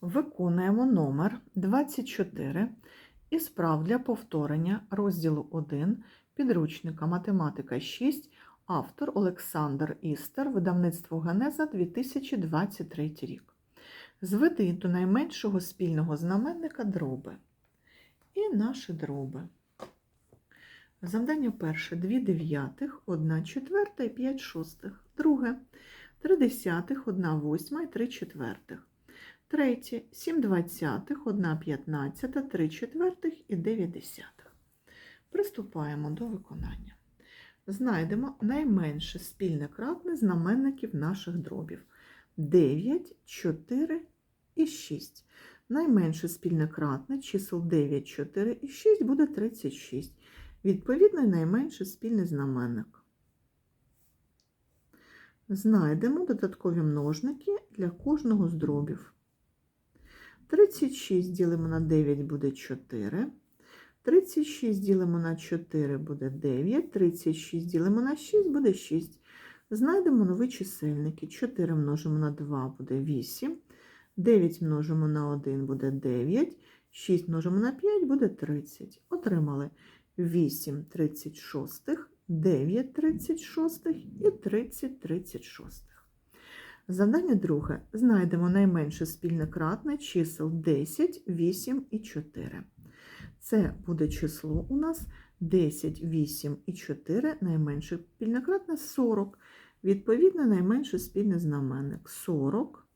Виконуємо номер 24 із справ для повторення розділу 1 підручника Математика 6, автор Олександр Істер, видавництво Генеза 2023 рік. Зведи до найменшого спільного знаменника дроби. І наші дроби. Завдання перше 2 дев'ятих, 1 четверта і 5 шостих. Друге 3 десятих, 1 восьма і 3 четвертих. Третє 7 двадцятих, 1 п'ятнадцята, 3 четвертих і 9 десятих. Приступаємо до виконання. Знайдемо найменше спільне кратне знаменників наших дробів. 9, 4 і 6. Найменше спільне кратне чисел 9, 4 і 6 буде 36. Відповідно, найменший спільний знаменник. Знайдемо додаткові множники для кожного з дробів. 36 ділимо на 9 буде 4. 36 ділимо на 4 буде 9. 36 ділимо на 6 буде 6. Знайдемо нові чисельники. 4 множимо на 2 буде 8. 9 множимо на 1 буде 9. 6 множимо на 5 буде 30. Отримали 8 36, 9 36 і 30 36. Завдання друге. Знайдемо найменше спільне кратне чисел 10, 8 і 4. Це буде число у нас 10, 8 і 4, найменше спільне кратне 40. Відповідно, найменший спільний знаменник 40,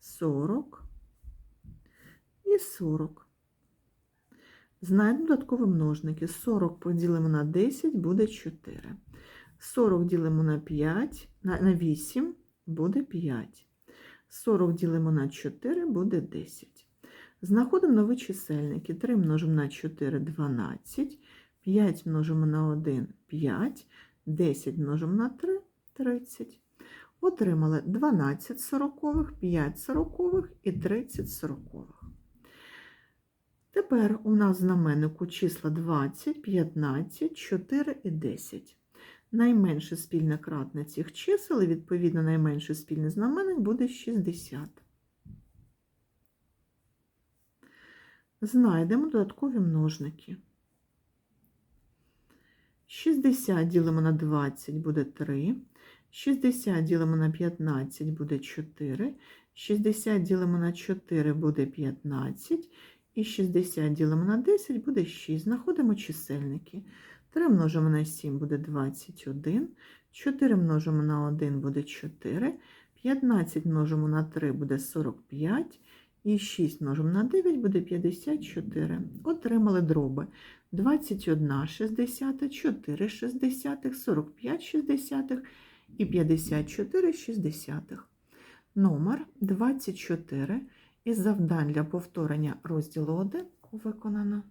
40 і 40. Знайдемо додаткові множники. 40 поділимо на 10 буде 4. 40 ділимо на 5, на, на 8 буде 5. 40 ділимо на 4 буде 10. Знаходимо нові чисельники. 3 множимо на 4 12, 5 множимо на 1 5, 10 множимо на 3 30. Отримали 12 сорокових, 5 сорокових і 30 сорокових. Тепер у нас в знаменнику числа 20, 15, 4 і 10. Найменше спільне кратне цих чисел, і відповідно найменший спільний знаменник буде 60. Знайдемо додаткові множники. 60 ділимо на 20 буде 3. 60 ділимо на 15 буде 4. 60 ділимо на 4 буде 15. І 60 ділимо на 10 буде 6. Знаходимо чисельники. 3 множимо на 7 буде 21. 4 множимо на 1 буде 4. 15 множимо на 3 буде 45. І 6 множимо на 9 буде 54. Отримали дроби 21 60, 4 60, 45 60 і 54 60. Номер 24 із завдань для повторення розділу 1 виконано.